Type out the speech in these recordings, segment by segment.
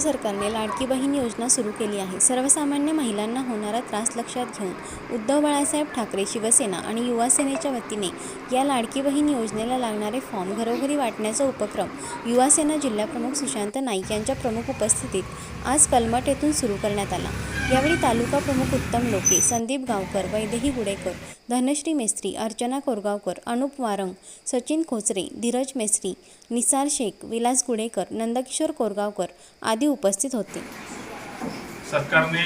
सरकारने लाडकी बहीण योजना सुरू केली आहे. सर्वसामान्य महिलांना होणारा त्रास लक्षात घेऊन उद्धव बाळासाहेब ठाकरे शिवसेना आणि युवासेनेच्या वतीने या लाडकी बहीण योजनेला लागणारे फॉर्म घरोघरी वाटण्याचा उपक्रम युवासेना जिल्हाप्रमुख सुशांत नाईक यांच्या प्रमुख उपस्थितीत आज कलमट येथून सुरू करण्यात आला. यावेळी तालुका प्रमुख उत्तम लोके संदीप गावकर वैदेही गुडेकर धनश्री मेस्त्री अर्चना कोरगावकर अनुप वारंग सचिन खोचरे धीरज मेस्त्री निसार शेख विलास गुडेकर नंदकिशोर कोरगावकर आदी उपस्थित होते. सरकारने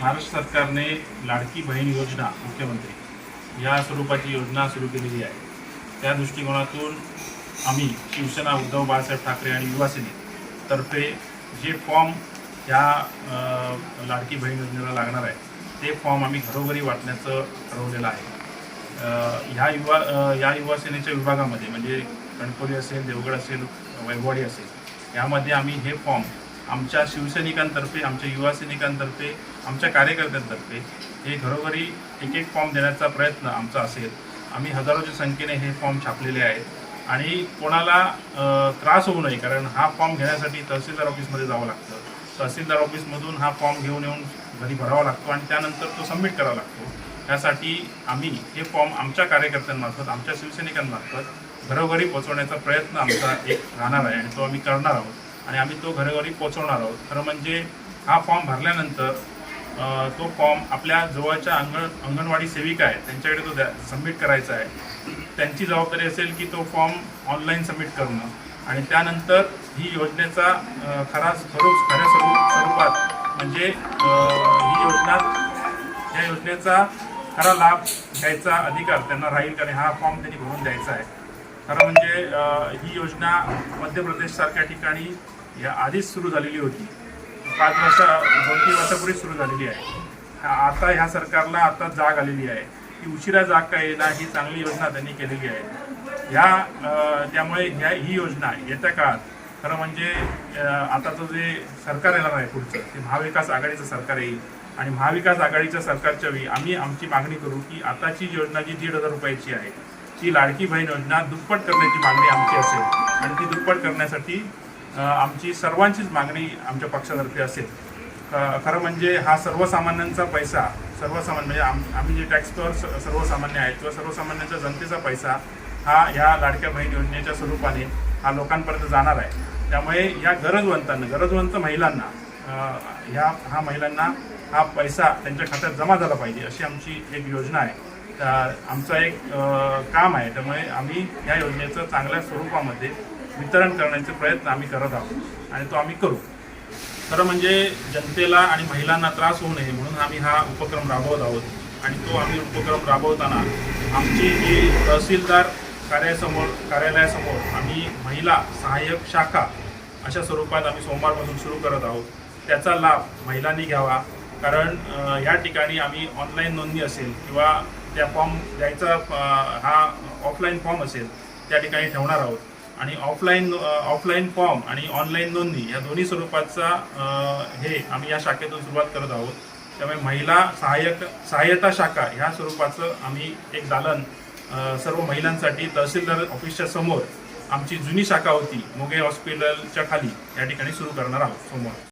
महाराष्ट्र सरकारने लाडकी बहीण योजना मुख्यमंत्री या स्वरूपाची योजना सुरू केलेली आहे. त्या दृष्टिकोनातून आम्ही शिवसेना उद्धव बाळासाहेब ठाकरे आणि युवासेने तर्फे जे फॉर्म ह्या लाडकी बहीण योजनेला लागणार आहे ते फॉर्म आम्ही घरोघरी वाटण्याचं ठरवलेलं आहे. ह्या युवा या युवासेनेच्या विभागामध्ये म्हणजे कणकोली असेल देवगड असेल वैभवाडी असेल यामध्ये आम्ही हे फॉर्म आमच्या शिवसैनिकांतर्फे आमच्या युवा सैनिकांतर्फे आमच्या कार्यकर्त्यांतर्फे हे घरोघरी एक एक फॉर्म देण्याचा प्रयत्न आमचा असेल. आम्ही हजारोच्या संख्येने हे फॉर्म छापलेले आहेत. आणि कोणाला त्रास होऊ नये कारण हा फॉर्म घेण्यासाठी तहसीलदार ऑफिसमध्ये जावं लागतं. तहसीलदार ऑफिसमधून हा फॉर्म घेऊन येऊन घरी भरावा लागतो आणि त्यानंतर तो सबमिट करावा लागतो. त्यासाठी आम्ही हे फॉर्म आमच्या कार्यकर्त्यांमार्फत आमच्या शिवसैनिकांमार्फत घरोघरी पोहोचवण्याचा प्रयत्न आमचा एक राहणार आहे आणि तो आम्ही करणार आहोत. आणि आम्ही तो घरोघरी पोहोचवणार आहोत. खरं म्हणजे हा फॉर्म भरल्यानंतर तो फॉर्म आपल्या जवळच्या अंगण अंगणवाडी सेविका आहेत त्यांच्याकडे तो द्या सबमिट करायचा आहे. त्यांची जबाबदारी असेल की तो फॉर्म ऑनलाईन सबमिट करणं. आणि त्यानंतर ही योजनेचा खरा स्वरूप खऱ्या स्वरूप स्वरूपात म्हणजे ही योजना या योजनेचा खरा लाभ घ्यायचा अधिकार त्यांना राहील कारण हा फॉर्म त्यांनी भरून द्यायचा आहे. खरं म्हणजे ही योजना मध्य प्रदेशसारख्या ठिकाणी या आधीच सुरू झालेली होती. पाच वर्ष दोन तीन वर्षापूर्वी सुरू झालेली आहे. आता ह्या सरकारला आता जाग आलेली आहे. की उशिरा जाग का येणार ही चांगली योजना त्यांनी केलेली आहे. ह्या त्यामुळे ह्या ही योजना येत्या काळात खरं म्हणजे आताचं जे सरकार येणार आहे पुढचं ते महाविकास आघाडीचं सरकार येईल. आणि महाविकास आघाडीच्या सरकारच्या वेळी आम्ही आमची मागणी करू की आताची योजना जी दीड हजार रुपयाची आहे ती लाडकी बहीण योजना दुप्पट करण्याची मागणी आमची असेल. आणि ती दुप्पट करण्यासाठी आमची सर्वांचीच मागणी आमच्या पक्षातर्फे असेल. खरं म्हणजे हा सर्वसामान्यांचा पैसा सर्वसामान्य म्हणजे आम आम्ही जे टॅक्सपेअर सर्वसामान्य आहेत किंवा सर्वसामान्यांच्या जनतेचा पैसा हा ह्या लाडक्या बहीण योजनेच्या स्वरूपाने हा लोकांपर्यंत जाणार आहे. त्यामुळे या गरजवंतांना गरजवंत महिलांना ह्या हा महिलांना हा पैसा त्यांच्या खात्यात जमा झाला पाहिजे अशी आमची एक योजना आहे. आमचं एक काम आहे. त्यामुळे आम्ही या योजनेचं चांगल्या स्वरूपामध्ये वितरण करण्याचे प्रयत्न आम्ही करत आहोत आणि तो आम्ही करू. खरं म्हणजे जनतेला आणि महिलांना त्रास होऊ नये म्हणून आम्ही हा उपक्रम राबवत आहोत आणि तो आम्ही उपक्रम राबवताना आमची जी तहसीलदार कार्यासमोर कार्यालयासमोर आम्ही महिला सहाय्यक शाखा अशा स्वरूपात आम्ही सोमवारपासून सुरू करत आहोत. त्याचा लाभ महिलांनी घ्यावा. कारण या ठिकाणी आम्ही ऑनलाईन नोंदणी असेल किंवा त्या फॉर्म द्यायचा हा ऑफलाईन फॉर्म असेल त्या ठिकाणी ठेवणार आहोत. आणि ऑफलाईन ऑफलाईन फॉर्म आणि ऑनलाईन नोंदणी या दोन्ही स्वरूपाचा हे आम्ही या शाखेतून सुरुवात करत आहोत. त्यामुळे महिला सहाय्यक सहाय्यता शाखा ह्या स्वरूपाचं आम्ही एक दालन सर्व महिलांसाठी तहसीलदार ऑफिसच्या समोर आमची जुनी शाखा होती मोगे हॉस्पिटलच्या खाली या ठिकाणी सुरू करणार आहोत समोर